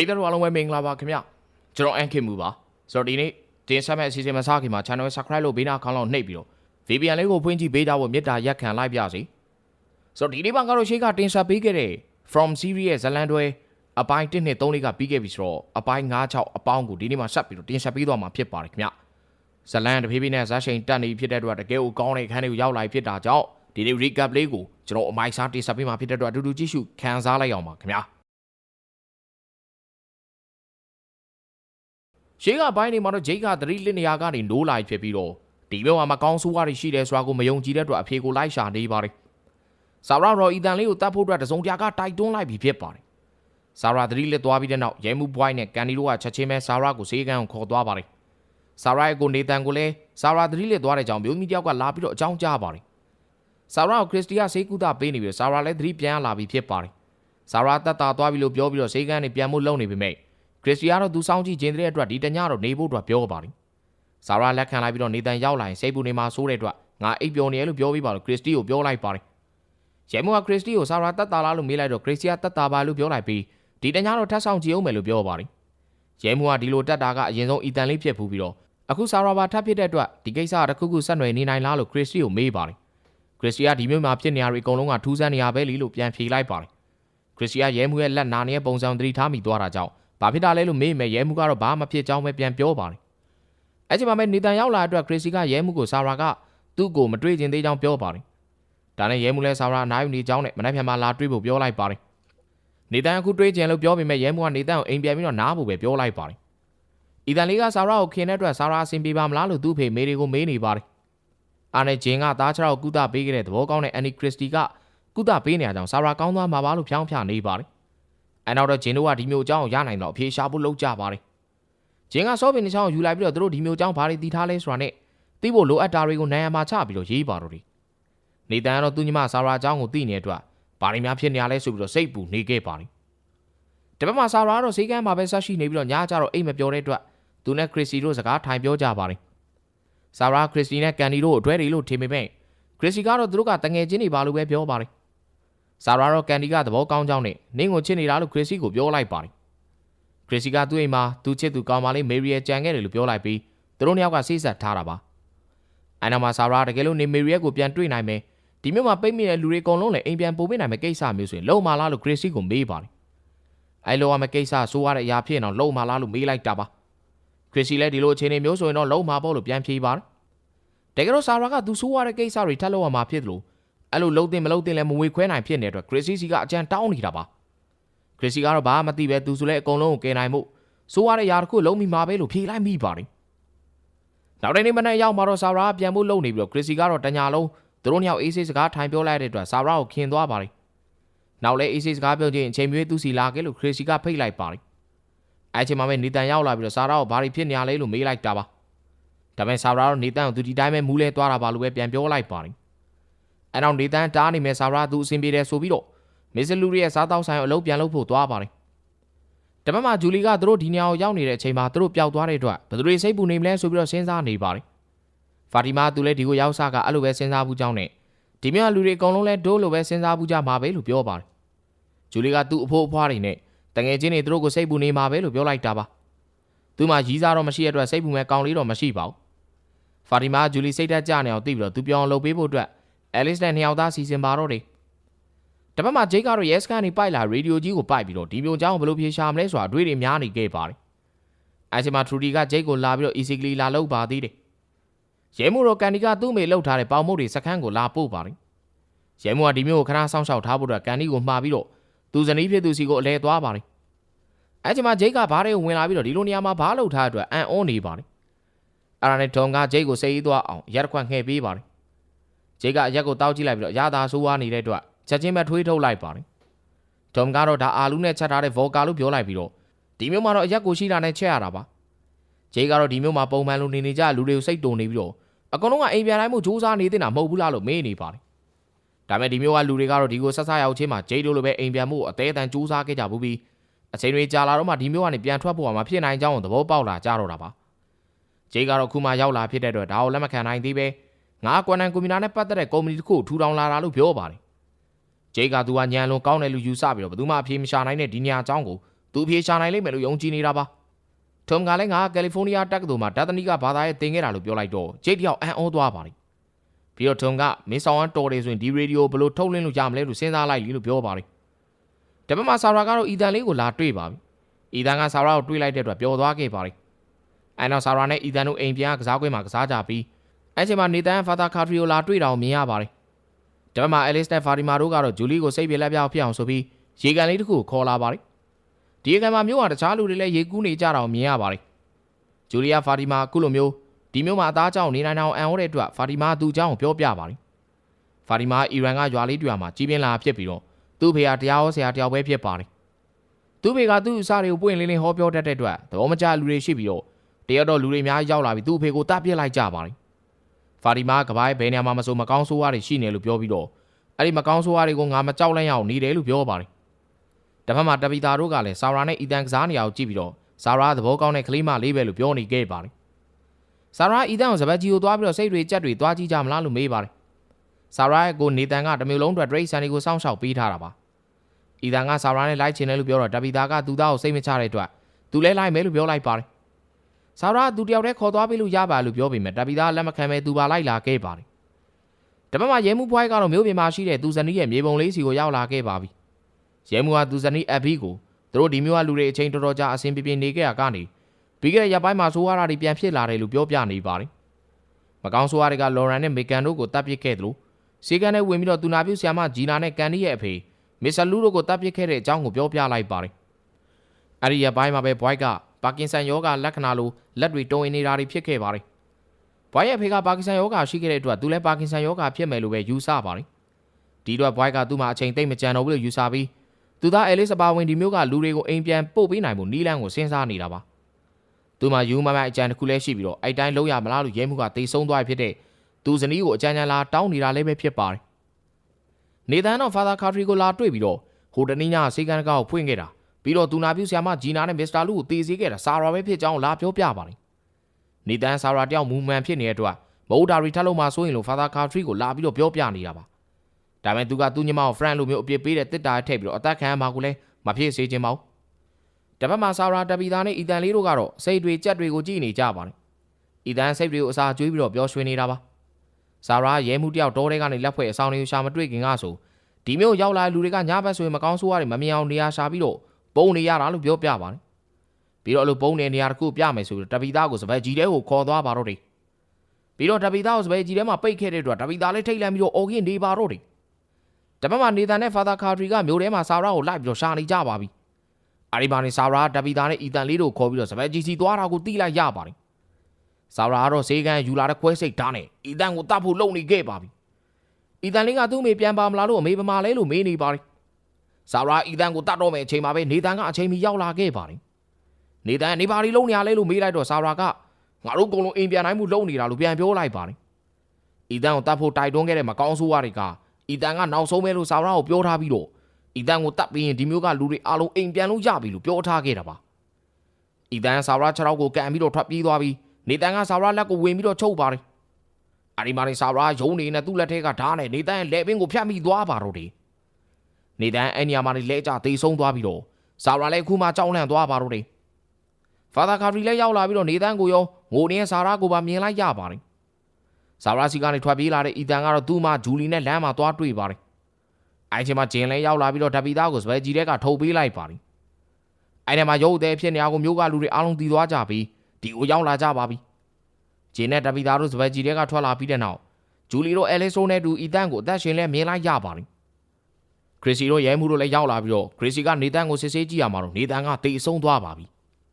ရိသတ်တို့အားလုံးပဲမင်္ဂလာပါခင်ဗျကျွန်တော်အန်ခင်မူပါဆိုတော့ဒီနေ့တင်ဆက်မဲ့အစီအစဉ်မစခင်မှာ channel subscribe လုပ်ဘေးနားခေါင်းလောက်နှိပ်ပြီးတော့ VPN လေးကိုဖွင့်ကြည့်ပေးကြဖို့မေတ္တာရက်ခံလိုက်ပါစီဆိုတော့ဒီနေ့မှာကတော့ရှေ့ကတင်ဆက်ပေးခဲ့တဲ့ From Series ရဲ့ဇလန်တွဲအပိုင်း1နဲ့3လေးကပြီးခဲ့ပြီဆိုတော့အပိုင်း9 6အပေါင်းကိုဒီနေ့မှာဆက်ပြီးတော့တင်ဆက်ပေးသွားမှာဖြစ်ပါတယ်ခင်ဗျဇလန်တဖြည်းဖြည်းနဲ့ဇက်ရှိန်တက်နေဖြစ်တဲ့အတွက်တကယ်ကိုကောင်းတဲ့ခန်းလေးကိုရောက်လာဖြစ်တာကြောင့်ဒီနေ့ recap လေးကိုကျွန်တော်အမိုက်စားတင်ဆက်ပေးမှာဖြစ်တဲ့အတွက်အတူတူကြည့်ရှုခံစားလိုက်အောင်ပါခင်ဗျာ ရှေးကဘိုင်းနေမှာတော့ဂျိတ်ကသတိလစ်နေရာကနေနိုးလာဖြစ်ပြီးတော့ဒီမျိုးမှာမကောင်းဆိုးဝါးတွေရှိတယ်ဆိုတာကိုမယုံကြည်တဲ့အတွက်အဖေကိုလိုက်ရှာနေပါတယ်။ဆာရာရော်အီတန်လေးကိုတတ်ဖို့အတွက်တစုံတရာကတိုက်တွန်းလိုက်ပြီးဖြစ်ပါတယ်။ဆာရာသတိလစ်သွားပြီးတဲ့နောက်ရဲမှုဘွိုင်းနဲ့ကန်ဒီတို့ကချက်ချင်းပဲဆာရာကိုစေးကန်းကိုခေါ်သွားပါတယ်။ဆာရာရဲ့ကိုနေတန်ကိုလည်းဆာရာသတိလစ်သွားတဲ့ကြောင့်မျိုးမီတယောက်ကလာပြီးတော့အကြောင်းကြားပါတယ်။ဆာရာကိုခရစ်စတီယာစေးကူတာပေးနေပြီးဆာရာလည်းသတိပြန်လာပြီးဖြစ်ပါတယ်။ဆာရာတက်တာသွားပြီးလို့ပြောပြီးတော့စေးကန်းနဲ့ပြန်မှုလုပ်နေပေမဲ့ ခရစ်စတီယာတော့သူစောင်းကြည့်ခြင်းတဲ့အတွက်ဒီတညတော့နေဖို့အတွက်ပြောပါတယ်။ဇာရာလက်ခံလိုက်ပြီးတော့နေတန်ရောက်လာရင်စိတ်ပူနေမှာဆိုးတဲ့အတွက်ငါအိပ်ပျော်နေရလို့ပြောပြီးပါလို့ခရစ်စတီကိုပြောလိုက်ပါတယ်။ရဲမိုးကခရစ်စတီကိုဇာရာတက်တာလားလို့မေးလိုက်တော့ခရစ်စတီယာတက်တာပါလို့ပြောလိုက်ပြီးဒီတညတော့ထပ်ဆောင်ကြည့်အောင်မယ်လို့ပြောပါတယ်။ရဲမိုးကဒီလိုတက်တာကအရင်ဆုံးအီတန်လေးဖြစ်ဖူးပြီးတော့အခုဇာရာပါထပ်ဖြစ်တဲ့အတွက်ဒီကိစ္စကတစ်ခုခုဆက်နွယ်နေနိုင်လားလို့ခရစ်စတီကိုမေးပါတယ်။ခရစ်စတီယာဒီမျိုးမှာဖြစ်နေရတွေအကုန်လုံးကထူးဆန်းနေရပဲလीလို့ပြန်ဖြေလိုက်ပါတယ်။ခရစ်စတီယာရဲမိုးရဲ့လက်နာနေတဲ့ပုံစံသတိထားမိသွားတာကြောင့် ဘာဖြစ်တာလဲလို့မေးမယ်ရဲမှုကတော့ဘာမှမဖြစ်ကြောင်းပဲပြန်ပြောပါတယ်။အဲ့ချိန်မှာပဲနေတန်ရောက်လာတဲ့အတွက်ခရစ်စီကရဲမှုကိုဆာရာကသူ့ကိုမတွေ့ချင်သေးကြောင်းပြောပါတယ်။ဒါနဲ့ရဲမှုလည်းဆာရာအနားယူနေကြောင်းနဲ့မနေ့ပြန်မှလာတွေ့ဖို့ပြောလိုက်ပါတယ်။နေတန်အခုတွေ့ချင်လို့ပြောပေမဲ့ရဲမှုကနေတန်ကိုအိမ်ပြန်ပြီးတော့နားဖို့ပဲပြောလိုက်ပါတယ်။အီတန်လေးကဆာရာကိုခင်တဲ့အတွက်ဆာရာအဆင်ပြေပါမလားလို့သူ့ဖေမေတွေကိုမေးနေပါတယ်။အာနဲ့ဂျင်ကသားချောက်ကုသပေးခဲ့တဲ့သဘောကောင်းတဲ့အန်နီခရစ်စတီကကုသပေးနေကြကြောင်းဆာရာကောင်းသွားမှာပါလို့ဖြောင်းဖြနေပါတယ်။ အဲနောက်တော့ဂျင်တို့ကဒီမျိုးအကြောင်းကိုရနိုင်တော့အဖြေရှာဖို့လုပ်ကြပါတယ်။ဂျင်ကစောပင်တစ်ချောင်းယူလိုက်ပြီးတော့သူတို့ဒီမျိုးအကြောင်းဘာတွေတည်ထားလဲဆိုတာနဲ့သိဖို့လိုအပ်တာတွေကိုနိုင်ရမှာချပြီးတော့ရေးပါတော့တယ်။နေတန်ကတော့သူညီမဆာရာအကြောင်းကိုသိနေတဲ့အတွက်ဘာတွေများဖြစ်နေရလဲဆိုပြီးတော့စိတ်ပူနေခဲ့ပါတယ်။တပတ်မှာဆာရာကတော့ဈေးကမ်းမှာပဲဆက်ရှိနေပြီးတော့ညကျတော့အိမ်မပြောတဲ့အတွက်သူနဲ့ခရစ်စီတို့စကားထိုင်ပြောကြပါတယ်။ဆာရာခရစ်စီနဲ့ကန်ဒီတို့အတွဲတွေလို့ထင်ပေမဲ့ခရစ်စီကတော့သူတို့ကတငယ်ချင်းတွေပါလို့ပဲပြောပါတယ်။ ဆာရာတော့ကန်ဒီကသဘောကောင်းကြောင်းနဲ့နင်းကိုချစ်နေတာလို့ခရစ်စီကိုပြောလိုက်ပါတယ်။ခရစ်စီကသူ့အိမ်မှာသူချစ်သူကောင်းမလေးမေရီယာကြံခဲ့တယ်လို့ပြောလိုက်ပြီးသူတို့နှစ်ယောက်ကစိတ်ဆက်ထားတာပါ။အန်နာမာဆာရာတကယ်လို့နေမေရီယာကိုပြန်တွေ့နိုင်မယ်ဒီမျိုးမှာပိတ်မိတဲ့လူတွေအကုန်လုံးလည်းအိမ်ပြန်ပို့ပေးနိုင်မယ့်ကိစ္စမျိုးဆိုရင်လုံမလားလို့ခရစ်စီကိုမေးပါတယ်။အဲလိုအမယ့်ကိစ္စဆိုးရတဲ့အရာဖြစ်အောင်လုံမလားလို့မေးလိုက်တာပါ။ခရစ်စီလည်းဒီလိုအခြေအနေမျိုးဆိုရင်တော့လုံမှာပေါ့လို့ပြန်ဖြေပါတယ်။တကယ်တော့ဆာရာကသူဆိုးရတဲ့ကိစ္စတွေထပ်လုပ်ရမှာဖြစ်တယ်လို့ အဲ့လိုလုံးတင်မလုံးတင်လဲမဝေခွဲနိုင်ဖြစ်နေတဲ့အတွက်ခရစ်စီစီကအကြံတောင်းနေတာပါခရစ်စီကတော့ဘာမှမသိပဲသူဆိုလဲအကုန်လုံးကိုကယ်နိုင်မှုစိုးရတဲ့ຢာတစ်ခုလုံးမိမှာပဲလို့ဖြေလိုက်မိပါတယ်နောက်တဲ့နေ့မနေ့ရောက်မှာတော့ဆာရာပြန်ဖို့လုပ်နေပြီးတော့ခရစ်စီကတော့တညာလုံးသူတို့နှစ်ယောက်အေးဆေးစကားထိုင်ပြောလိုက်တဲ့အတွက်ဆာရာကိုခင်သွားပါတယ်နောက်လဲအေးဆေးစကားပြောချင်းအချိန်မျိုးသူစီလာခဲ့လို့ခရစ်စီကဖိတ်လိုက်ပါတယ်အဲ့ချိန်မှာပဲနေတန်ရောက်လာပြီးတော့ဆာရာကိုဘာတွေဖြစ်နေရလဲလို့မေးလိုက်တာပါဒါပေမဲ့ဆာရာတော့နေတန်ကိုသူဒီတိုင်းပဲမူးလဲသွားတာပါလို့ပဲပြန်ပြောလိုက်ပါတယ် အဲနောက်နေတန်းတားနေမဲ့ဆာရာသူအဆင်ပြေတယ်ဆိုပြီးတော့မစ္စလူရီရဲ့စားတောက်ဆိုင်ကိုအလုပ်ပြန်လုပ်ဖို့သွားပါတယ်တပတ်မှာဂျူလီကသူတို့ဒီနေရာကိုရောက်နေတဲ့အချိန်မှာသူတို့ပျောက်သွားတဲ့အတွက်ဘယ်သူတွေစိတ်ပူနေမလဲဆိုပြီးတော့စဉ်းစားနေပါတယ်ဖာတီမာသူလည်းဒီကိုရောက်စားကအဲ့လိုပဲစဉ်းစားဘူးကြောင်းနဲ့ဒီမြို့လူတွေအကုန်လုံးလည်းဒိုးလိုပဲစဉ်းစားဘူးကြမှာပဲလို့ပြောပါတယ်ဂျူလီကသူ့အဖိုးအဖွားတွေနဲ့တငယ်ချင်းတွေသူတို့ကိုစိတ်ပူနေမှာပဲလို့ပြောလိုက်တာပါသူမှရီးစားတော့မရှိတဲ့အတွက်စိတ်ပူမဲ့ကောင်းလေးတော့မရှိပါဘူးဖာတီမာဂျူလီစိတ်သက်ကြနေအောင်သိပြီးတော့သူပြောင်းလုပ်ပေးဖို့အတွက် အဲလစ်နဲ့နှစ်ယောက်သားစီစဉ်ပါတော့တယ်တပတ်မှာဂျိတ်ကတော့ရဲစကန်နေပိုက်လာရေဒီယိုကြီးကိုပိုက်ပြီးတော့ဒီမျိုးအကြောင်းဘယ်လိုဖြေရှာမလဲဆိုတာအတွေ့တွေများနေခဲ့ပါတယ်အဲချိန်မှာထရူဒီကဂျိတ်ကိုလာပြီးတော့ easily လာလောက်ပါသေးတယ်ရဲမှုတော်ကန်ဒီကသူ့မေလှုပ်ထားတဲ့ပေါင်မုတ်တွေစခန်းကိုလာပို့ပါတယ်ရဲမှုကဒီမျိုးကိုခဏစောင့်ရှောက်ထားဖို့အတွက်ကန်ဒီကိုမှာပြီးတော့သူဇနီးဖြစ်သူစီကိုအလဲသွားပါတယ်အဲချိန်မှာဂျိတ်ကဘားတွေကိုဝင်လာပြီးတော့ဒီလိုနေရာမှာဘားလှုပ်ထားတဲ့အတွက်အန်အောနေပါတယ်အဲ့ဒါနဲ့ဒေါန်ကဂျိတ်ကိုစိတ်အေးသွားအောင်ရက်ခွက်ငှဲ့ပေးပါတယ် ဂျိတ်ကအရက်ကိုတောက်ကြည့်လိုက်ပြီးတော့ရတာဆိုးဝါးနေတဲ့အတွက်ချက်ချင်းပဲထွေးထုတ်လိုက်ပါတယ်။ဒေါမ်ကတော့ဒါအာလူနဲ့ချက်ထားတဲ့ဗော်ကာလို့ပြောလိုက်ပြီးတော့ဒီမျိုးမှာတော့အရက်ကိုရှိတာနဲ့ချက်ရတာပါ။ဂျိတ်ကတော့ဒီမျိုးမှာပုံမှန်လိုနေနေကြလူတွေကိုစိတ်တုံနေပြီးတော့အကောင်လုံးကအိမ်ပြန်တိုင်းမှုစူးစမ်းနေတဲ့တာမဟုတ်ဘူးလားလို့မေးနေပါတယ်။ဒါမဲ့ဒီမျိုးကလူတွေကတော့ဒီကိုဆက်ဆရောက်ချင်းမှာဂျိတ်တို့လိုပဲအိမ်ပြန်မှုအသေးအတန်စူးစမ်းခဲ့ကြဘူးပြီးအချိန်တွေကြာလာတော့မှဒီမျိုးကနေပြန်ထွက်ဖို့မှဖြစ်နိုင်ကြောင်းသဘောပေါက်လာကြတော့တာပါ။ဂျိတ်ကတော့ခုမှရောက်လာဖြစ်တဲ့အတွက်ဒါကိုလက်မခံနိုင်သေးပဲ။ ငါကွမ်နန်ကွန်ပျူတာနဲ့ပတ်သက်တဲ့ကုမ္ပဏီတစ်ခုထူထောင်လာတာလို့ပြောပါတယ်။ဂျိတ်ကသူကညံလွန်ကောင်းတယ်လို့ယူဆပြီးတော့ဘယ်သူမှအပြေမရှာနိုင်တဲ့ဒီညာအကြောင်းကိုသူဖြေရှာနိုင်လိမ့်မယ်လို့ယုံကြည်နေတာပါထုံကလည်းငါကယ်လီဖိုးနီးယားတက္ကသိုလ်မှာဒါသနီကဘာသာရေးသင်ခဲ့တာလို့ပြောလိုက်တော့ဂျိတ်တယောက်အံ့ဩသွားပါတယ်ပြီးတော့ထုံကမင်းဆောင်ဝမ်းတော်တယ်ဆိုရင်ဒီရေဒီယိုဘယ်လိုထုတ်လင်းလို့ရမလဲလို့စဉ်းစားလိုက်လीလို့ပြောပါတယ်တပတ်မှာဆာရာကတော့အီတန်လေးကိုလာတွေ့ပါပြီအီတန်ကဆာရာကိုတွေ့လိုက်တဲ့အတွက်ပျော်သွားခဲ့ပါတယ်အဲနောက်ဆာရာနဲ့အီတန်တို့အိမ်ပြန်ကစားကွင်းမှာကစားကြပြီး အဲချိန်မှာနေတန်ဖာသာကာထရီကိုလာတွေ့တာကိုမြင်ရပါတယ်တပတ်မှာအဲလစ်နဲ့ဖာဒီမာတို့ကတော့ဂျူလီကိုစိတ်ပြေလက်ပြောက်ဖြစ်အောင်ဆိုပြီးရေကန်လေးတစ်ခုကိုခေါ်လာပါတယ်ဒီကံမှာမျိုးကတခြားလူတွေလည်းရေကူးနေကြတာကိုမြင်ရပါတယ်ဂျူလီယာဖာဒီမာအခုလိုမျိုးဒီမျိုးမှာအသားကြောင့်နေနိုင်အောင်အန်ဟောတဲ့အတွက်ဖာဒီမာသူ့အကြောင်းကိုပြောပြပါတယ်ဖာဒီမာအီရန်ကရွာလေးတူမှာကြီးပြင်းလာဖြစ်ပြီးတော့သူ့ဖေကတရားဟောဆရာတယောက်ပဲဖြစ်ပါတယ်သူ့ဖေကသူ့အစားတွေကိုပွင့်လင်းလင်းဟောပြောတတ်တဲ့အတွက်သဘောမကျလူတွေရှိပြီးတော့တရတော့လူတွေအများကြီးရောက်လာပြီးသူ့ဖေကိုတတ်ပြစ်လိုက်ကြပါတယ် ဖာဒီမာကပိုင်းဘယ်နေရာမှာမဆိုမကောင်းဆိုးဝါးတွေရှိနေလို့ပြောပြီးတော့အဲ့ဒီမကောင်းဆိုးဝါးတွေကိုငါမကြောက်လန့်ရအောင်နေတယ်လို့ပြောပါတယ်တစ်ဖက်မှာတပီတာတို့ကလည်းဆာရာနဲ့အီတန်ကစားနေရအောင်ကြည့်ပြီးတော့ဆာရာသဘောကောင်းတဲ့ကလေးမလေးပဲလို့ပြောနေခဲ့ပါတယ်ဆာရာအီတန်ကိုစပတ်ကြီးကိုသွားပြီးတော့စိတ်တွေကြက်တွေသွားကြည့်ကြမလားလို့မေးပါတယ်ဆာရာရဲ့ကိုနေတန်ကတမျိုးလုံးအတွက်ဒရိတ်ဆန်တွေကိုစောင့်ရှောက်ပေးထားတာပါအီတန်ကဆာရာနဲ့လိုက်ချင်တယ်လို့ပြောတော့တပီတာကသူ့သားကိုစိတ်မချတဲ့အတွက်သူလည်းလိုက်မယ်လို့ပြောလိုက်ပါတယ် ဆာရာသူတယောက်တည်းခေါ်သွားပေးလို့ရပါလို့ပြောပေမဲ့တပီတာလက်မခံပဲသူပါလိုက်လာခဲ့ပါတယ်တပတ်မှာရဲမှုဘွိုင်းကတော့မျိုးပြင်မှာရှိတဲ့သူဇနီးရဲ့မြေပုံလေးစီကိုရောက်လာခဲ့ပါပြီရဲမှုကသူဇနီးအဘီကိုသူတို့ဒီမျိုးကလူတွေအချိန်တော်တော်ကြာအဆင်ပြေပြေနေခဲ့ရကနေပြီးခဲ့တဲ့ရက်ပိုင်းမှာဆိုးရတာတွေပြန်ဖြစ်လာတယ်လို့ပြောပြနေပါတယ်မကောင်းဆိုးရတွေကလော်ရန်နဲ့မေကန်တို့ကိုတပ်ပစ်ခဲ့တယ်လို့စီကန်နဲ့ဝင်ပြီးတော့သူနာပြုဆရာမဂျီနာနဲ့ကန်ဒီရဲ့အဖေမစ္စလူတို့ကိုတပ်ပစ်ခဲ့တဲ့အကြောင်းကိုပြောပြလိုက်ပါတယ်အဲ့ဒီရက်ပိုင်းမှာပဲဘွိုက်က ပါကင်ဆန်ယောဂလက္ခဏာလိုလက်တွေတုံနေတာတွေဖြစ်ခဲ့ပါတယ်ဘွိုက်ရဲ့ဖေကပါကင်ဆန်ယောဂရှိခဲ့တဲ့အတွက်သူလည်းပါကင်ဆန်ယောဂဖြစ်မယ်လို့ပဲယူဆပါတယ်ဒီတော့ဘွိုက်ကသူ့မှာအချိန်သိမ့်မကြံတော့ဘူးလို့ယူဆပြီးသူသားအဲလစ်အပါဝင်ဒီမျိုးကလူတွေကိုအိမ်ပြန်ပို့ပေးနိုင်ဖို့နီးလန်းကိုစဉ်းစားနေတာပါသူမှယူမမအကြံတစ်ခုလည်းရှိပြီးတော့အဲ့တိုင်းလုံးရမလားလို့ရဲမှုကတေဆုံးသွားဖြစ်တဲ့သူဇနီးကိုအကြံဉာဏ်လာတောင်းနေတာလည်းပဲဖြစ်ပါတယ်နေတန်တော့ဖာသာကာထရီကိုလာတွေ့ပြီးတော့ဟိုတနည်းညစေကန်ကောက်ဖွင့်ခဲ့တာ ပြီးတော့သူနာပြုဆရာမဂျီနာနဲ့မစ္စတာလူကိုတေးစေးခဲ့တာစာရာပဲဖြစ်ကြောင်းလာပြောပြပါတယ်နေတန်စာရာတယောက်မူမှန်ဖြစ်နေတဲ့အတွက်မဟုတ်တာရီထပ်လို့မှဆိုရင်လို့ဖာသာကာထရီကိုလာပြီးတော့ပြောပြနေတာပါဒါပေမဲ့သူကသူ့ညီမကိုဖရန်လိုမျိုးအပြစ်ပေးတဲ့တစ်တာထည့်ပြီးတော့အသက်ခံရမှာကိုလည်းမဖြစ်စေချင်ပါဘူးတပတ်မှာဆာရာတပီသားနဲ့အီတန်လေးတို့ကတော့စိတ်တွေကြက်တွေကိုကြည့်နေကြပါတယ်အီတန်စိတ်တွေကိုအစာကျွေးပြီးတော့ပြောရွှင်နေတာပါဆာရာရဲမှုတယောက်တောထဲကနေလက်ဖွဲ့အဆောင်တွေကိုရှာမတွေ့ခင်ကဆိုဒီမျိုးရောက်လာတဲ့လူတွေကညဘက်ဆိုရင်မကောင်းဆိုးရတယ်မမြင်အောင်နေရာရှာပြီးတော့ ပုံနေရတာလို့ပြောပြပါတယ်ပြီးတော့အဲ့လိုပုံနေနေရာတစ်ခုပြမယ်ဆိုပြီးတပီသားကိုစပယ်ကြီးတဲကိုခေါ်သွားပါတော့တယ်ပြီးတော့တပီသားကိုစပယ်ကြီးထဲမှာပိတ်ခဲ့တဲ့အတွက်တပီသားလေးထိတ်လန့်ပြီးတော့အော်ကင်းနေပါတော့တယ်တပတ်မှာနေတန်နဲ့ဖာသာကာထရီကမျိုးထဲမှာဆာရာကိုလိုက်ပြီးတော့ရှာနေကြပါပြီ။အာရီဘာနေဆာရာတပီတာနဲ့အီတန်လေးတို့ခေါ်ပြီးတော့စပယ်ဂျီစီသွားတာကိုတိလိုက်ရပါတယ်။ဆာရာကတော့ဈေးကန်ယူလာတဲ့ခွဲစိတ်ဓာတ်နဲ့အီတန်ကိုတတ်ဖို့လုပ်နေခဲ့ပါပြီ။အီတန်လေးကသူ့မေပြန်ပါမလားလို့အမေပမာလဲလို့မေးနေပါတယ်။ ဆာရာအီတန်ကိုတတ်တော့မယ်အချိန်မှာပဲနေတန်ကအချိန်မီရောက်လာခဲ့ပါတယ်။နေတန်နေပါရီလုံးနေရလဲလို့မေးလိုက်တော့ဆာရာကငါတို့အကုန်လုံးအိမ်ပြန်နိုင်မှုလုပ်နေတာလို့ပြန်ပြောလိုက်ပါတယ်။အီတန်ကိုတတ်ဖို့တိုက်တွန်းခဲ့တဲ့မကောင်းဆိုးဝါးတွေက။အီတန်ကနောက်ဆုံးပဲလို့ဆာရာကိုပြောထားပြီးတော့အီတန်ကိုတတ်ပြီးရင်ဒီမျိုးကလူတွေအားလုံးအိမ်ပြန်လို့ရပြီလို့ပြောထားခဲ့တာပါ။အီတန်ဆာရာခြေထောက်ကိုကန်ပြီးတော့ထွက်ပြေးသွားပြီးနေတန်ကဆာရာလက်ကိုဝင်ပြီးတော့ချုပ်ပါတယ်။အဒီမာနေဆာရာယုံနေနဲ့သူ့လက်ထဲကဓာတ်နဲ့နေတန်ရဲ့လက်ပင်ကိုဖြတ်မိသွားပါတော့တယ်။ နေတန်အဲ့နေရာမှာလဲကြသေဆုံးသွားပြီးတော့ဆာရာလည်းခုမှကြောက်လန့်သွားပါတော့တယ်။ဖာသာကာရီလည်းရောက်လာပြီးတော့နေတန်ကိုရောငိုနေတဲ့ဆာရာကိုပါမြင်လိုက်ရပါတယ်။ဆာရာစီကနေထွက်ပြေးလာတဲ့အီတန်ကတော့သူ့မဂျူလီနဲ့လမ်းမှာသွားတွေ့ပါတယ်။အဲ့ချိန်မှာဂျင်လဲရောက်လာပြီးတော့ဓပီသားကိုစပယ်ကြီးတဲ့ကထုတ်ပေးလိုက်ပါတယ်။အဲ့ဒီမှာရုပ်သေးဖြစ်နေအောင်မျိုးကလူတွေအားလုံးတည်သွားကြပြီးဒီကိုရောက်လာကြပါပြီ။ဂျင်နဲ့ဓပီသားတို့စပယ်ကြီးတဲ့ကထွက်လာပြီးတဲ့နောက်ဂျူလီတို့အဲလီဆိုနဲ့တူအီတန်ကိုအသက်ရှင်လဲမြင်လိုက်ရပါတယ်။ ခရစ်စီတို့ရဲမှုတို့လည်းရောက်လာပြီးတော့ခရစ်စီကနေတန်ကိုစစ်ဆေးကြည့်ရမှာတော့နေတန်ကတေဆုံးသွားပါပြီ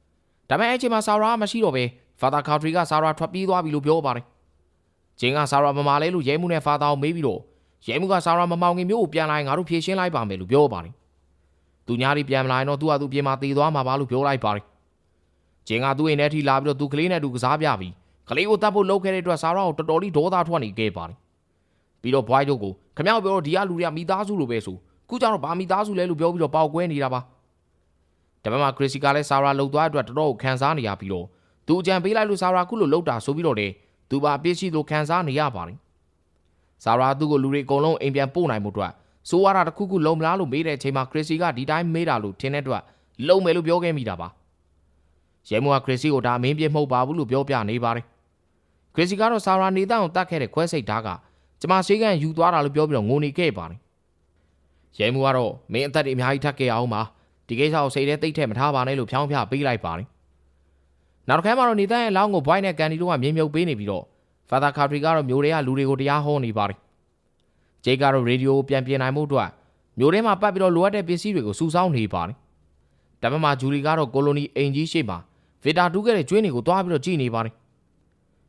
။ဒါပေမဲ့အဲ့ချိန်မှာဆာရာမရှိတော့ပဲဖာသာကာထရီကဆာရာထွက်ပြေးသွားပြီလို့ပြောပါတယ်။ဂျင်းကဆာရာမမာလဲလို့ရဲမှုနဲ့ဖာသာကိုမေးပြီးတော့ရဲမှုကဆာရာမမောင်ငင်မျိုးကိုပြန်လာရင်ငါတို့ဖြေရှင်းလိုက်ပါမယ်လို့ပြောပါတယ်။သူညားလေးပြန်မလာရင်တော့သူ့ဟာသူပြင်မာတေသွားမှာပါလို့ပြောလိုက်ပါတယ်။ဂျင်းကသူ့အိမ်ထဲထိလာပြီးတော့သူကလေးနဲ့တူကစားပြပြီးကလေးကိုတတ်ဖို့လုပ်ခဲ့တဲ့အတွက်ဆာရာကိုတော်တော်လေးဒေါသထွက်နေခဲ့ပါတယ်။ပြီးတော့ဘွိုင်းတို့ကိုခမောက်ပြောတော့ဒီကလူတွေကမိသားစုလိုပဲဆို ခုကျတော့ဗာမိသားစုလဲလို့ပြောပြီးတော့ပေါက်ကွဲနေတာပါ။ဒါပေမဲ့ခရစ်စီကလည်းဆာရာလှုပ်သွားတဲ့အတွက်တော်တော်ခံစားနေရပြီးတော့သူအကြံပေးလိုက်လို့ဆာရာခုလိုလှုပ်တာဆိုပြီးတော့လေသူပါပြည့်ရှိလို့ခံစားနေရပါတယ်။ဆာရာသူ့ကိုလူတွေအကုန်လုံးအိမ်ပြန်ပို့နိုင်မှုအတွက်ဆိုဝါတာတစ်ခုခုလုံမလားလို့မေးတဲ့အချိန်မှာခရစ်စီကဒီတိုင်းမေးတာလို့ထင်တဲ့အတွက်လုံမယ်လို့ပြောခဲ့မိတာပါရဲမှုကခရစ်စီကိုဒါအမင်းပြစ်မဟုတ်ပါဘူးလို့ပြောပြနေပါတယ်ခရစ်စီကတော့ဆာရာနေတန်ကိုတတ်ခဲ့တဲ့ခွဲစိတ်ဓာတ်ကကျမရှိကန်ယူသွားတာလို့ပြောပြီးတော့ငိုနေခဲ့ပါတယ် ရဲမှုကတော့မင်းအသက်တွေအများကြီးထပ်ခဲ့အောင်ပါဒီကိစ္စကိုစိတ်ထဲတိတ်ထက်မထားပါနဲ့လို့ဖြောင်းဖြပေးလိုက်ပါတယ်နောက်တစ်ခါမှတော့နေတန်ရဲ့လောင်းကိုဘွိုင်းနဲ့ကန်ဒီတို့ကမြင်မြုပ်ပေးနေပြီးတော့ဖာသာကာထရီကတော့မျိုးတွေကလူတွေကိုတရားဟောနေပါတယ်ဂျေကတော့ရေဒီယိုပြန်ပြင်နိုင်မှုအတွက်မျိုးထဲမှာပတ်ပြီးတော့လိုအပ်တဲ့ပစ္စည်းတွေကိုစုဆောင်းနေပါတယ်ဒါပေမဲ့ဂျူလီကတော့ကိုလိုနီအင်ကြီးရှိမှာဗီတာတူးခဲ့တဲ့ကျွင်းတွေကိုတွားပြီးတော့ကြည့်နေပါတယ်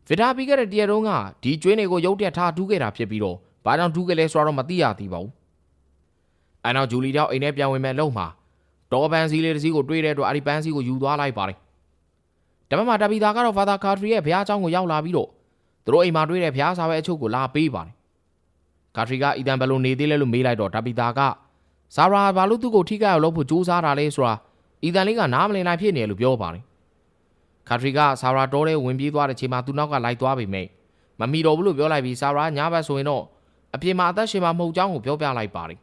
ဗီတာပြီးခဲ့တဲ့တရက်တုန်းကဒီကျွင်းတွေကိုရုတ်တက်ထားတူးခဲ့တာဖြစ်ပြီးတော့ဘာကြောင့်တူးခဲ့လဲဆိုတော့မသိရသေးပါဘူး အဲနောက်ဂျူလီတော့အိမ်ထဲပြန်ဝင်မဲ့လုံမှာဒေါ်ပန်စီလေးတစ်စီးကိုတွေးတဲ့အတွက်အဒီပန်စီကိုယူသွားလိုက်ပါတယ်ဒါပေမဲ့တပီတာကတော့ဖာသာကာထရီရဲ့ဘုရားကျောင်းကိုရောက်လာပြီးတော့သူတို့အိမ်မှာတွေ့တဲ့ဘုရားစာပဲအချုပ်ကိုလာပေးပါတယ်ကာထရီကအီတန်ဘယ်လိုနေသေးလဲလို့မေးလိုက်တော့တပီတာကဇာရာဘာလို့သူ့ကိုထိခိုက်အောင်လုပ်ဖို့ကြိုးစားတာလဲဆိုတာအီတန်လေးကနားမလည်နိုင်ဖြစ်နေတယ်လို့ပြောပါတယ်ကာထရီကဆာရာတိုးတဲ့ဝင်ပြေးသွားတဲ့ချိန်မှာသူနောက်ကလိုက်သွားပေမဲ့မမီတော့ဘူးလို့ပြောလိုက်ပြီးဆာရာညာဘက်ဆိုရင်တော့အပြင်မှာအသက်ရှင်မှာမဟုတ်ကြောင်းကိုပြောပြလိုက်ပါတယ်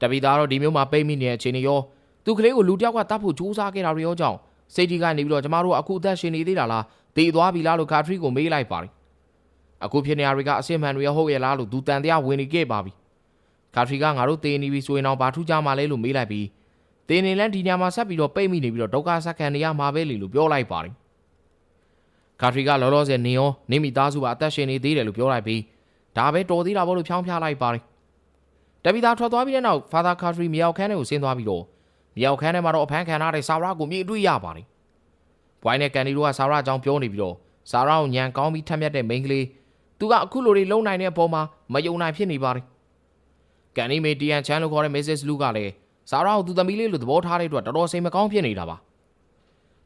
တပီတာတော့ဒီမျိုးမှာပိတ်မိနေတဲ့အခြေအနေရောသူကလေးကိုလူတယောက်ကတတ်ဖို့ကြိုးစားခဲ့တာတွေရောကြောင့်စိတ်ကြီးကနေပြီးတော့ကျမတို့အခုအသက်ရှင်နေသေးတာလားတည်သွားပြီလားလို့ကာထရီကိုမေးလိုက်ပါတယ်အခုဖြစ်နေရတွေကအစင်မှန်တွေရောဟုတ်ရဲ့လားလို့သူတန်တရားဝင်နေခဲ့ပါပြီကာထရီကငါတို့တည်နေပြီဆိုရင်တော့ဘာထူးကြမှာလဲလို့မေးလိုက်ပြီးတင်းနေလန်းဒီညမှာဆက်ပြီးတော့ပိတ်မိနေပြီးတော့ဒုက္ခဆက်ခံနေရမှာပဲလေလို့ပြောလိုက်ပါတယ်။ကာထရီကလောလောဆယ်နေရောနေမိသားစုပါအသက်ရှင်နေသေးတယ်လို့ပြောလိုက်ပြီးဒါပဲတော်သေးတာပေါ့လို့ဖြောင်းပြလိုက်ပါတယ်။ တပီသားထွက်သွားပြီးတဲ့နောက်ဖာသာကာထရီမြောက်ခန်းထဲကိုဆင်းသွားပြီးတော့မြောက်ခန်းထဲမှာတော့အဖမ်းခံထားတဲ့ဆာရာကိုမြင်တွေ့ရပါတယ်။ဘွိုင်းနဲ့ကန်ဒီတို့ကဆာရာအကြောင်းပြောနေပြီးတော့ဆာရာကိုညံကောင်းပြီးထက်မြက်တဲ့မိန်းကလေးသူကအခုလိုတွေလုံနိုင်တဲ့အပေါ်မှာမယုံနိုင်ဖြစ်နေပါတယ်။ကန်နီမေတီယန်ချန်လို့ခေါ်တဲ့ Mrs. Lu ကလည်းဇာရာကိုသူသမီးလေးလိုသဘောထားတဲ့အတွက်တော်တော်စိတ်မကောင်းဖြစ်နေတာပါ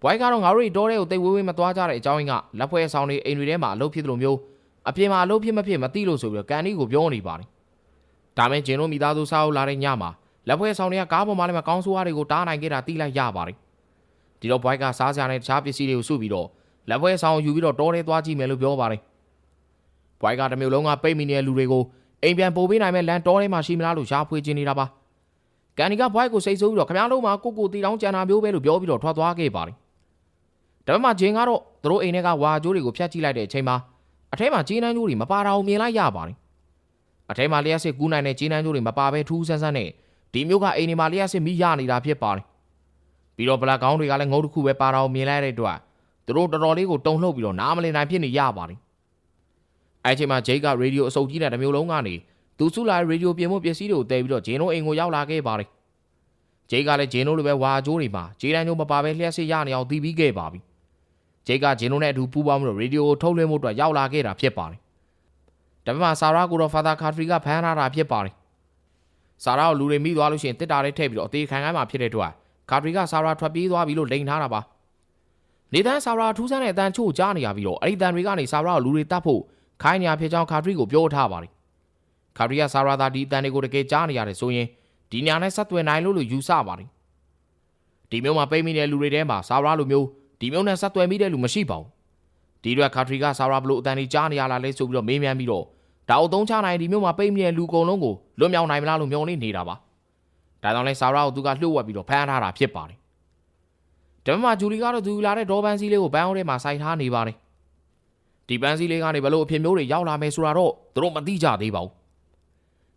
ဘွိုင်းကတော့ငါတို့တွေတောထဲကိုတိတ်ဝေးဝေးမသွားကြတဲ့အကြောင်းရင်းကလက်ဖွဲဆောင်တွေအိမ်တွေထဲမှာအလုပ်ဖြစ်သလိုမျိုးအပြင်မှာအလုပ်ဖြစ်မဖြစ်မသိလို့ဆိုပြီးတော့ကန်နီကိုပြောနေပါတယ် ဒါမဲ့ဂျင်တို့မိသားစုစားအုပ်လာတဲ့ညမှာလက်ဖွဲဆောင်တွေကကားပေါ်မှာလည်းမကောင်းဆိုးရတွေကိုတားနိုင်ခဲ့တာသိလိုက်ရပါတယ်ဒီတော့ဘွိုင်းကစားစရာနဲ့တခြားပစ္စည်းတွေကိုစုပြီးတော့လက်ဖွဲဆောင်ယူပြီးတော့တောထဲသွားကြည့်မယ်လို့ပြောပါတယ်ဘွိုင်းကတစ်မျိုးလုံးကပိတ်မိနေတဲ့လူတွေကိုအိမ်ပြန်ပို့ပေးနိုင်မဲ့လန်တောထဲမှာရှိမလားလို့ရှားဖွေချင်နေတာပါကန်နီကဘွိုက်ကိုစိတ်ဆိုးပြီးတော့ခမားလုံးမှာကိုကိုတီတောင်းကြံတာမျိုးပဲလို့ပြောပြီးတော့ထွက်သွားခဲ့ပါတယ်ဒါပေမဲ့ဂျင်းကတော့သူတို့အိမ်ထဲကဝါကြိုးတွေကိုဖျက်ကြည့်လိုက်တဲ့အချိန်မှာအထဲမှာဂျင်းနှန်းကြိုးတွေမပါတာကိုမြင်လိုက်ရပါတယ် အထဲမှာလျှက်စစ်ကူးနိုင်တဲ့ဂျင်းနှန်းကြိုးတွေမပါဘဲထူးဆန်းဆန်းနဲ့ဒီမျိုးကအိမ်တွေမှာလျှက်စစ်မိရနေတာဖြစ်ပါတယ်ပြီးတော့ဘလက်ကောင်းတွေကလည်းငုံတစ်ခုပဲပါတာကိုမြင်လိုက်တဲ့အတွက်သူတို့တော်တော်လေးကိုတုံလှုပ်ပြီးတော့နားမလည်နိုင်ဖြစ်နေရပါတယ်အဲအချိန်မှာဂျိတ်ကရေဒီယိုအစုပ်ကြီးတဲ့တစ်မျိုးလုံးကနေသူစုလာရေဒီယိုပြင်မှုပစ္စည်းတွေကိုတည်ပြီးတော့ဂျင်းတို့အိမ်ကိုရောက်လာခဲ့ပါတယ်ဂျိတ်ကလည်းဂျင်းတို့လိုပဲဝါကြိုးတွေမှာဂျေးတန်းကျုံမပါပဲလျှက်စစ်ရနေအောင်တည်ပြီးခဲ့ပါပြီဂျိတ်ကဂျင်းတို့နဲ့အတူပူးပေါင်းပြီးတော့ရေဒီယိုကိုထုတ်လွှင့်မှုအတွက်ရောက်လာခဲ့တာဖြစ်ပါတယ် ဒါပေမဲ့ဆာရာကိုတော့ဖာသာကာထရီကဖမ်းထားတာဖြစ်ပါတယ်ဆာရာကိုလူတွေမိသွားလို့ရှိရင်တစ်တာလေးထည့်ပြီးတော့အသေးခံခိုင်းမှဖြစ်တဲ့အတွက်ကာထရီကဆာရာထွက်ပြေးသွားပြီလို့လိန်ထားတာပါနေတန်းဆာရာထူးဆန်းတဲ့အတန်ချို့ကြားနေရပြီးတော့အဲ့ဒီတန်တွေကနေဆာရာကိုလူတွေတတ်ဖို့ခိုင်းနေရဖြစ်ကြောင်းကာထရီကိုပြောထားပါတယ်ခါရီယာဆာရာသာဒီအတန်တွေကိုတကယ်ကြားနေရတယ်ဆိုရင်ဒီညာနဲ့ဆက်သွယ်နိုင်လို့လို့ယူဆပါတယ်ဒီမျိုးမှာပိတ်မိတဲ့လူတွေထဲမှာဆာရာလိုမျိုးဒီမျိုးနဲ့ဆက်သွယ်မိတဲ့လူမရှိပါဘူးဒီတော့ခါထရီကဆာရာဘလို့အတန်တွေကြားနေရလားလဲဆိုပြီးတော့မေးမြန်းပြီးတော့ ဒါအုပ်သုံးချနိုင်ဒီမျိုးမှာပိတ်မိတဲ့လူအကုန်လုံးကိုလွတ်မြောက်နိုင်မလားလို့မျှော်လင့်နေတာပါဒါကြောင့်လဲဆာရာကိုသူကလှုပ်ဝက်ပြီးတော့ဖမ်းထားတာဖြစ်ပါတယ်ဒါပေမဲ့ဂျူလီကတော့သူလာတဲ့ဒေါ်ပန်စီလေးကိုဘန်းအောင်ထဲမှာစိုက်ထားနေပါတယ်ဒီပန်းစည်းလေးကနေဘလို့အဖြစ်မျိုးတွေရောက်လာမယ်ဆိုတာတော့သူတို့မသိကြသေးပါဘူး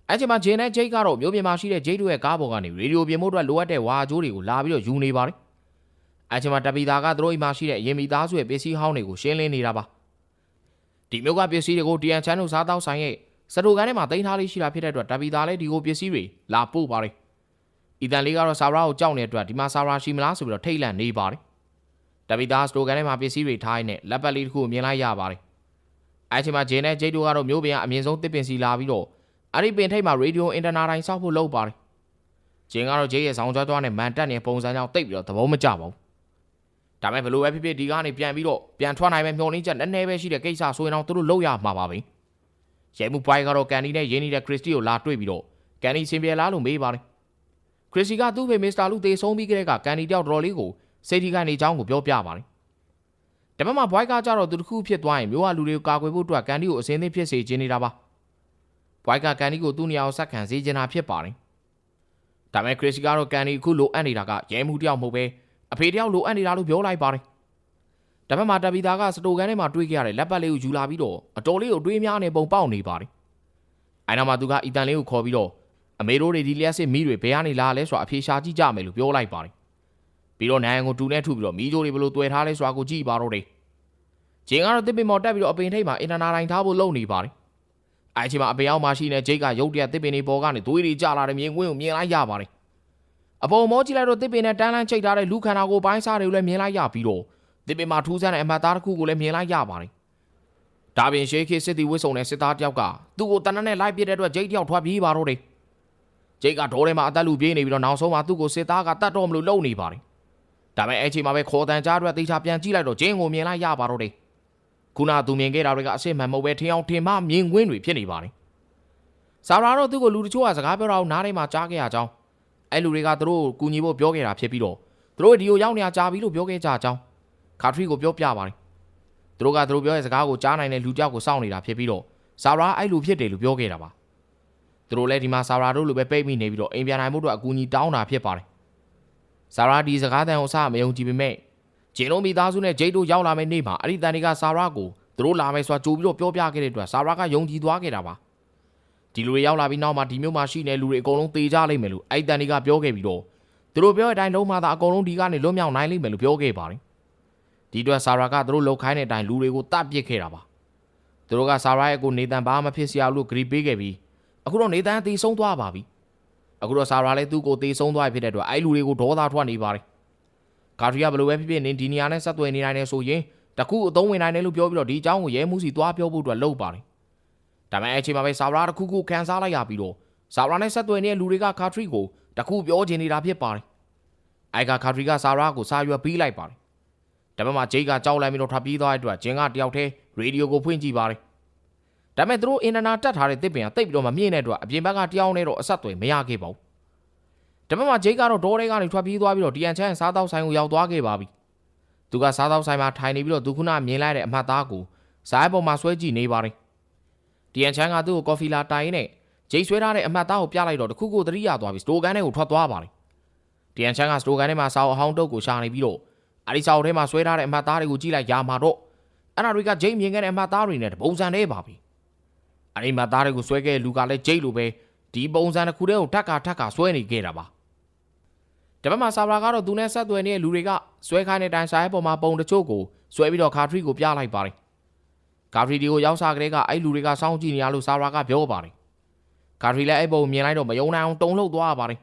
အဲ့ချိန်မှာဂျင်းနဲ့ဂျိတ်ကတော့မျိုးပြင်မှာရှိတဲ့ဂျိတ်တို့ရဲ့ကားပေါ်ကနေရေဒီယိုပြင်ဖို့အတွက်လိုအပ်တဲ့ဝါကြိုးတွေကိုလာပြီးတော့ယူနေပါတယ်အဲ့ချိန်မှာတပီတာကသူတို့အိမ်မှာရှိတဲ့အရင်မိသားစုရဲ့ပစ္စည်းဟောင်းတွေကိုရှင်းလင်းနေတာပါ ဒီမျိုးကပစ္စည်းတွေကိုတီအန်ချန်တို့စားတောက်ဆိုင်ရဲ့စတိုကန်ထဲမှာတင်ထားလေးရှိတာဖြစ်တဲ့အတွက်တပီတာလည်းဒီကိုပစ္စည်းတွေလာပို့ပါတယ်အီတန်လေးကတော့ဆာရာကိုကြောက်နေတဲ့အတွက်ဒီမှာဆာရာရှိမလားဆိုပြီးတော့ထိတ်လန့်နေပါတယ်တပီတာစတိုကန်ထဲမှာပစ္စည်းတွေထားရင်းနဲ့လက်ပတ်လေးတစ်ခုကိုမြင်လိုက်ရပါတယ်အဲအချိန်မှာဂျင်းနဲ့ဂျိတ်တို့ကတော့မျိုးပင်ကအမြင့်ဆုံးတစ်ပင်စီလာပြီးတော့အဲ့ဒီပင်ထိပ်မှာရေဒီယိုအင်တာနာတိုင်းစောက်ဖို့လုပ်ပါတယ်ဂျင်းကတော့ဂျိတ်ရဲ့ဆောင်းကြွားကြွားနဲ့မန်တက်နေတဲ့ပုံစံကြောင့်တိတ်ပြီးတော့သဘောမကျပါဘူး ဒါပေမဲ့ဘလို့ပဲဖြစ်ဖြစ်ဒီကနေပြန်ပြီးတော့ပြန်ထွက်နိုင်မဲ့မျောလင်းချက်နည်းနည်းပဲရှိတဲ့ကိစ္စဆိုရင်တော့သူတို့လုပ်ရမှာပါပဲရဲမှုပွိုင်ကတော့ကန်ဒီနဲ့ရင်းနေတဲ့ခရစ်စတီကိုလာတွေ့ပြီးတော့ကန်ဒီစင်ပြေလားလို့မေးပါတယ်ခရစ်စီကသူ့ဖေမစ္စတာလူသေဆုံးပြီးကြတဲ့ကကန်ဒီတယောက်တော်လေးကိုစိတ်ထိကနေချောင်းကိုပြောပြပါတယ်ဒါပေမဲ့ဘွိုက်ကကြတော့သူတစ်ခုဖြစ်သွားရင်မျိုးကလူတွေကိုကာကွယ်ဖို့အတွက်ကန်ဒီကိုအစင်းသင်းဖြစ်စေခြင်းနေတာပါဘွိုက်ကကန်ဒီကိုသူ့နေရာကိုဆက်ခံစေချင်တာဖြစ်ပါတယ်ဒါပေမဲ့ခရစ်စီကတော့ကန်ဒီအခုလိုအပ်နေတာကရဲမှုတယောက်မဟုတ်ပဲ အဖေတယောက်လိုအပ်နေတာလို့ပြောလိုက်ပါတယ်ဒါပေမဲ့တပီတာကစတိုကန်ထဲမှာတွေးခဲ့ရတဲ့လက်ပတ်လေးကိုယူလာပြီးတော့အတော်လေးကိုတွေးများနေပုံပေါက်နေပါတယ်အဲနောက်မှာသူကအီတန်လေးကိုခေါ်ပြီးတော့အမေတို့တွေဒီလျှက်စစ်မီးတွေဘယ်ကနေလာလဲဆိုတာအဖေရှာကြည့်ကြမယ်လို့ပြောလိုက်ပါတယ်ပြီးတော့နိုင်ကိုတူနဲ့ထုပြီးတော့မီးကြိုးတွေဘယ်လိုတွေ့ထားလဲဆိုတာကိုကြည့်ပါတော့တယ်ဂျင်းကတော့တစ်ပင်မော်တက်ပြီးတော့အပင်ထိပ်မှာအင်တာနာတိုင်းထားဖို့လုပ်နေပါတယ်အဲအချိန်မှာအပင်အောင်မရှိနေဂျိတ်ကရုတ်တရက်တစ်ပင်တွေပေါ်ကနေသွေးတွေကျလာတဲ့မြင်ကွင်းကိုမြင်လိုက်ရပါတယ် အပေါ်မောကြည့်လိုက်တော့တစ်ပင်နဲ့တန်းလန်းချိတ်ထားတဲ့လူခန္ဓာကိုယ်ပိုင်းစားတွေကိုလည်းမြင်လိုက်ရပြီးတော့တစ်ပင်မှာထူးဆန်းတဲ့အမတ်သားတစ်ခုကိုလည်းမြင်လိုက်ရပါတယ်ဒါပြင်ရှေးခေစစ်တီဝစ်ဆုံတဲ့စစ်သားတယောက်ကသူ့ကိုတနက်နဲ့လိုက်ပစ်တဲ့အတွက်ဂျိတ်တယောက်ထွက်ပြေးပါတော့တယ်ဂျိတ်ကဒေါ်ထဲမှာအသက်လူပြေးနေပြီးတော့နောက်ဆုံးမှာသူ့ကိုစစ်သားကတတ်တော့မလို့လုံနေပါတယ်ဒါပေမဲ့အဲ့ချိန်မှာပဲခေါ်တန်ကြားအတွက်တေချာပြန်ကြည့်လိုက်တော့ဂျင်းကိုမြင်လိုက်ရပါတော့တယ်ခုနသူမြင်ခဲ့တာတွေကအစစ်မှန်မဟုတ်ပဲထင်အောင်ထင်မှမြင်ကွင်းတွေဖြစ်နေပါတယ်ဆာရာတော့သူ့ကိုလူတချို့ကစကားပြောတာကိုနားထဲမှာကြားခဲ့ရကြောင်း အဲ့လူတွေကသူတို့ကိုကူညီဖို့ပြောခဲ့တာဖြစ်ပြီးတော့သူတို့ဒီကိုရောက်နေရကြာပြီလို့ပြောခဲ့ကြကြောင်းခါထရီကိုပြောပြပါတယ်သူတို့ကသူတို့ပြောတဲ့စကားကိုကြားနိုင်တဲ့လူကြောက်ကိုစောင့်နေတာဖြစ်ပြီးတော့ဆာရာအဲ့လူဖြစ်တယ်လို့ပြောခဲ့တာပါသူတို့လည်းဒီမှာဆာရာတို့လိုပဲပိတ်မိနေပြီးတော့အိမ်ပြန်နိုင်မှုအတွက်အကူအညီတောင်းတာဖြစ်ပါတယ်ဆာရာဒီစကားတန်ကိုစမယုံကြည်ပေမဲ့ဂျင်းလုံးမိသားစုနဲ့ဂျိတ်တို့ရောက်လာမယ့်နေ့မှာအဲ့ဒီတန်တွေကဆာရာကိုသူတို့လာမယ်ဆိုတာကြိုပြီးတော့ပြောပြခဲ့တဲ့အတွက်ဆာရာကယုံကြည်သွားခဲ့တာပါ ဒီလူတွေရောက်လာပြီးနောက်မှာဒီမျိုးမှာရှိနေလူတွေအကုန်လုံးတေကြလိမ့်မယ်လို့အဲ့ဒီတန်တွေကပြောခဲ့ပြီးတော့သူတို့ပြောတဲ့အတိုင်းလုံးမသာအကုန်လုံးဒီကနေလွတ်မြောက်နိုင်လိမ့်မယ်လို့ပြောခဲ့ပါတယ်ဒီအတွက်ဆာရာကသူတို့လောက်ခိုင်းတဲ့အတိုင်းလူတွေကိုတတ်ပစ်ခဲ့တာပါသူတို့ကဆာရာရဲ့ကိုနေတန်ဘာမှဖြစ်စရာလို့ဂရီပေးခဲ့ပြီးအခုတော့နေတန်အသေးဆုံးသွားပါပြီအခုတော့ဆာရာလည်းသူ့ကိုသေဆုံးသွားပြီဖြစ်တဲ့အတွက်အဲ့လူတွေကိုဒေါသထွက်နေပါတယ်ဂါထရီကဘယ်လိုပဲဖြစ်ဖြစ်နေဒီနေရာနဲ့ဆက်သွယ်နေနိုင်တယ်ဆိုရင်တခုအသုံးဝင်နိုင်တယ်လို့ပြောပြီးတော့ဒီအကြောင်းကိုရဲမှုစီသွားပြောဖို့အတွက်လုပ်ပါတယ် ဒါပေမဲ့အချိန်မှာပဲဆာရာတစ်ခုခုခန်းစားလိုက်ရပြီးတော့ဆာရာနဲ့ဆက်သွယ်နေတဲ့လူတွေကဂါထရီကိုတခုပြောချင်နေတာဖြစ်ပါတယ်အိုက်ကဂါထရီကဆာရာကိုစာရွက်ပေးလိုက်ပါတယ်ဒါပေမဲ့ဂျိတ်ကကြောက်လိုက်ပြီးတော့ထပ်ပြီးသွားတဲ့အတွက်ဂျင်းကတယောက်တည်းရေဒီယိုကိုဖွင့်ကြည့်ပါတယ်ဒါပေမဲ့သူတို့အင်တာနာတက်ထားတဲ့တစ်ပင်ကတိတ်ပြီးတော့မမြင့်တဲ့အတွက်အပြင်ဘက်ကတယောက်နဲ့တော့အဆက်အသွယ်မရခဲ့ပါဘူးဒါပေမဲ့ဂျိတ်ကတော့ဒေါ်ရဲကနေထွက်ပြေးသွားပြီးတော့ဒီအန်ချန်စားတောက်ဆိုင်ကိုရောက်သွားခဲ့ပါပြီသူကစားတောက်ဆိုင်မှာထိုင်နေပြီးတော့သူခုနမြင်လိုက်တဲ့အမှတ်သားကိုစားပေါ်မှာဆွဲကြည့်နေပါတယ် ဒီအန်ချန်ကသူ့ကိုကော်ဖီလာတိုင်နဲ့ဂျိတ်ဆွဲထားတဲ့အမှတ်သားကိုပြလိုက်တော့တခုခုသတိရသွားပြီးစတိုကန်ထဲကိုထွက်သွားပါတယ်ဒီအန်ချန်ကစတိုကန်ထဲမှာစာအုပ်အဟောင်းတုပ်ကိုရှာနေပြီးတော့အဒီစာအုပ်ထဲမှာဆွဲထားတဲ့အမှတ်သားတွေကိုကြည့်လိုက်ရမှာတော့အဲ့ဒါတွေကဂျိတ်မြင်ခဲ့တဲ့အမှတ်သားတွေနဲ့ပုံစံလေးပါပြီအဲ့ဒီမှတ်သားတွေကိုဆွဲခဲ့တဲ့လူကလည်းဂျိတ်လိုပဲဒီပုံစံတစ်ခုတည်းကိုထက်ခါထက်ခါဆွဲနေခဲ့တာပါတပတ်မှာဆာဗရာကတော့သူနဲ့ဆက်သွယ်နေတဲ့လူတွေကဆွဲခိုင်းတဲ့တိုင်ဆိုင်ပေါ်မှာပုံတချို့ကိုဆွဲပြီးတော့ခါထရီကိုပြလိုက်ပါတယ်။ ကာထရီဒီကိုရောက်စားကလေးကအဲ့လူတွေကစောင့်ကြည့်နေရလို့ဆာဗရာကပြောပါတယ်။ကာထရီလည်းအဲ့ပုံမြင်လိုက်တော့မယုံနိုင်အောင်တုံလှုပ်သွားပါတယ်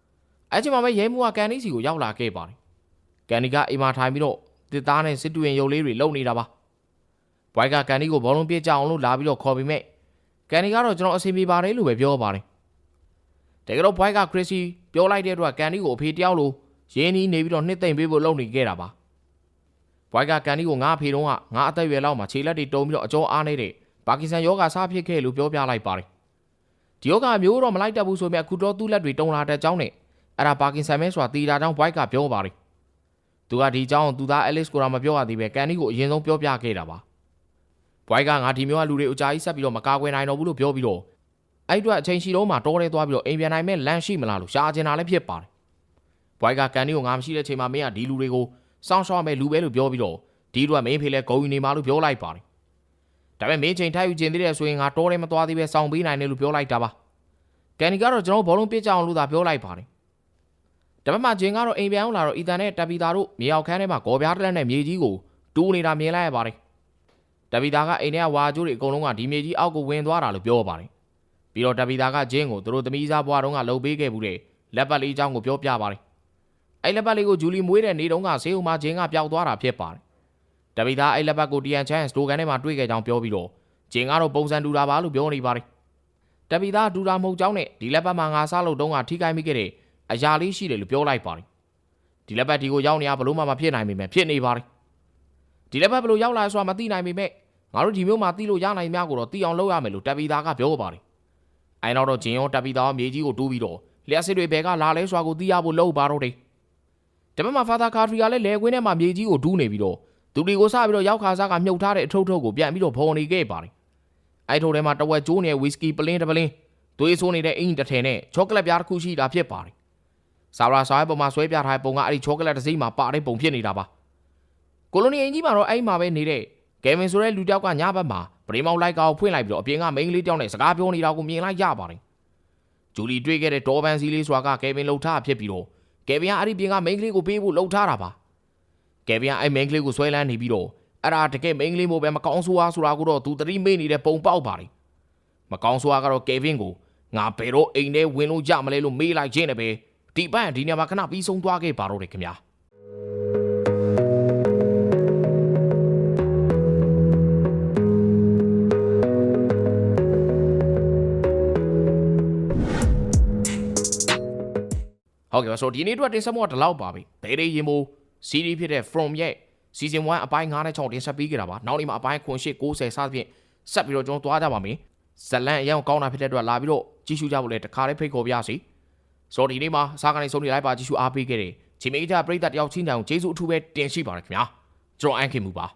။အဲ့ချိန်မှာပဲရဲမှုကကန်နီစီကိုရောက်လာခဲ့ပါတယ်။ကန်နီကအိမ်မှာထိုင်ပြီးတော့တစ်သားနဲ့စစ်တူရင်ရုပ်လေးတွေလုံနေတာပါ။ဘွိုက်ကကန်နီကိုဘောလုံးပြစ်ကြအောင်လို့လာပြီးတော့ခေါ်ပြီးမဲ့ကန်နီကတော့ကျွန်တော်အဆင်ပြေပါတယ်လို့ပဲပြောပါတယ်။တကယ်တော့ဘွိုက်ကခရစ်စီပြောလိုက်တဲ့အတွက်ကန်နီကိုအဖေတယောက်လိုရင်းနှီးနေပြီးတော့နှစ်သိမ့်ပေးဖို့လုပ်နေခဲ့တာပါ ဘွိုက်ကကန်နီကိုငါအဖေတုံးကငါအသက်အရွယ်လောက်မှာခြေလက်တွေတုံပြီးတော့အကျော်အားနေတဲ့ပါကစ္စတန်ယောဂါစားဖြစ်ခဲ့လို့ပြောပြလိုက်ပါတယ်ဒီယောဂါမျိုးတော့မလိုက်တတ်ဘူးဆိုမြအခုတော့သူ့လက်တွေတုံလာတဲ့ကြောင်းနဲ့အဲ့ဒါပါကင်ဆန်မဲဆိုတာတီတာကြောင့်ဘွိုက်ကပြောပါတယ်သူကဒီကြောင်းသူသားအဲလစ်ကိုတော့မပြောရသေးပဲကန်နီကိုအရင်ဆုံးပြောပြခဲ့တာပါဘွိုက်ကငါဒီမျိုးကလူတွေအကြာကြီးဆက်ပြီးတော့မကာကွယ်နိုင်တော့ဘူးလို့ပြောပြီးတော့အဲ့အတွက်အချိန်ရှိတော့မှတောထဲသွားပြီးတော့အိမ်ပြန်နိုင်မဲ့လမ်းရှိမလားလို့ရှားကျင်တာလည်းဖြစ်ပါတယ်ဘွိုက်ကကန်နီကိုငါမရှိတဲ့ချိန်မှာမင်းကဒီလူတွေကို စောင့်ရှောက်မဲ့လူပဲလို့ပြောပြီးတော့ဒီတော့မင်းဖေလည်းဂုံယူနေမှာလို့ပြောလိုက်ပါတယ်ဒါပေမဲ့မင်းချိန်ထိုက်ယူခြင်းသေးတယ်ဆိုရင်ငါတောထဲမသွားသေးပဲစောင့်ပေးနိုင်တယ်လို့ပြောလိုက်တာပါကန်နီကတော့ကျွန်တော်ဘောလုံးပြစ်ကြအောင်လို့သာပြောလိုက်ပါတယ်ဒါပေမဲ့ဂျင်ကတော့အိမ်ပြန်အောင်လာတော့အီတန်နဲ့တပ်ပီတာတို့မြေအောင်ခန်းထဲမှာဂေါ်ပြားတစ်လက်နဲ့မြေကြီးကိုတူးနေတာမြင်လိုက်ရပါတယ်တပ်ပီတာကအိမ်ထဲကဝါကျိုးတွေအကုန်လုံးကဒီမြေကြီးအောက်ကိုဝင်သွားတာလို့ပြောပါတယ်ပြီးတော့တပ်ပီတာကဂျင်းကိုသူတို့သမီးစားဘွားတုန်းကလှုပ်ပေးခဲ့ဘူးတဲ့လက်ပတ်လေးအကြောင်းကိုပြောပြပါတယ် အဲ့လက်ပတ်လေးကိုဂျူလီမွေးတဲ့နေတုန်းကဆေးဥမှာဂျင်းကပျောက်သွားတာဖြစ်ပါတယ်တပီသားအဲ့လက်ပတ်ကိုတီယန်ချန်စတိုကန်ထဲမှာတွေ့ခဲ့ကြောင်းပြောပြီးတော့ဂျင်းကတော့ပုံစံတူတာပါလို့ပြောနေပါတယ်တပီသားတူတာမဟုတ်ကြောင်းနဲ့ဒီလက်ပတ်မှာငါစားလို့တုန်းကထိခိုက်မိခဲ့တဲ့အရာလေးရှိတယ်လို့ပြောလိုက်ပါတယ်ဒီလက်ပတ်ဒီကိုရောက်နေရဘလို့မှမဖြစ်နိုင်ပေမဲ့ဖြစ်နေပါတယ်ဒီလက်ပတ်ဘလို့ရောက်လာဆိုတာမသိနိုင်ပေမဲ့ငါတို့ဒီမျိုးမှာသိလို့ရနိုင်များကိုတော့သိအောင်လုပ်ရမယ်လို့တပီသားကပြောပါတယ်အိုင်နောက်တော့ဂျင်းရောတပီသားမြေကြီးကိုတူးပြီးတော့လျှက်စစ်တွေဘယ်ကလာလဲဆိုတာကိုသိရဖို့လုပ်ပါတော့တယ်။ ဒါပေမဲ့ဖာသာကာထရီကလည်းလေကွင်းထဲမှာမြေကြီးကိုဒူးနေပြီးတော့သူတွေကိုစပြီးတော့ရောက်ခါစားကမြုပ်ထားတဲ့အထုပ်ထုပ်ကိုပြန်ပြီးတော့ဖော်နေခဲ့ပါတယ်။အဲ့ထိုထဲမှာတဝက်ကျိုးနေတဲ့ဝီစကီပလင်းတပလင်းသွေးဆိုးနေတဲ့အင်းတစ်ထည်နဲ့ချောကလက်ပြားတစ်ခုရှိတာဖြစ်ပါတယ်ဆာရာစာရဲ့ပုံမှာဆွဲပြထားတဲ့ပုံကအဲ့ဒီချောကလက်တစ်စိမ့်မှာပါတဲ့ပုံဖြစ်နေတာပါကိုလိုနီအင်ကြီးမှာတော့အဲ့မှာပဲနေတဲ့ကယ်ဗင်ဆိုတဲ့လူတစ်ယောက်ကညဘက်မှာပရိမောက်လိုက်ကောက်ဖွင့်လိုက်ပြီးတော့အပြင်ကမိန်းကလေးတစ်ယောက်နဲ့စကားပြောနေတာကိုမြင်လိုက်ရပါတယ်ဂျူလီတွေ့ခဲ့တဲ့ဒေါ်ဘန်စီလေးဆိုတာကကယ်ဗင်လှုပ်ထားဖြစ်ပြီးတော့ ကယ်ဗင်ကအဲ့ဒီပြင်ကမိန်းကလေးကိုပေးဖို့လှုပ်ထားတာပါကယ်ဗင်ကအဲ့မိန်းကလေးကိုဆွဲလန်းနေပြီးတော့အဲ့ဒါတကယ်မိန်းကလေးမျိုးပဲမကောင်းဆိုးအားဆိုတာကိုတော့သူသတိမေ့နေတဲ့ပုံပေါက်ပါတယ်မကောင်းဆိုးအားကတော့ကယ်ဗင်ကိုငါဘယ်တော့အိမ်ထဲဝင်လို့ကြမလဲလို့မေးလိုက်ခြင်းနဲ့ပဲဒီပန့်ဒီနေရာမှာခဏပြီးဆုံးသွားခဲ့ပါတော့တယ်ခင်ဗျာ ဟုတ်ကဲ့ပါဆိုတော့ဒီနေ့အတွက်တင်ဆက်မှုကဒီလောက်ပါပြီဘယ်လေးရင်မိုးစီးရီးဖြစ်တဲ့ From ရဲ့ Season 1အပိုင်း9နဲ့6တင်ဆက်ပေးကြတာပါနောက်နေ့မှာအပိုင်း9 10 90စသဖြင့်ဆက်ပြီးတော့ကျွန်တော်သွားကြပါမယ်ဇလန်အရင်ကောင်းတာဖြစ်တဲ့အတွက်လာပြီးတော့ကြည့်ရှုကြဖို့လည်းတခါလေးဖိတ်ခေါ်ပြစီဆိုတော့ဒီနေ့မှာစားကနေဆုံးနေလိုက်ပါကြည့်ရှုအားပေးခဲ့တဲ့ချိန်မေးကြပရိသတ်တယောက်ချင်းတောင်ကျေးဇူးအထူးပဲတင်ရှိပါတယ်ခင်ဗျာကျွန်တော်အန်ခင်မူပါ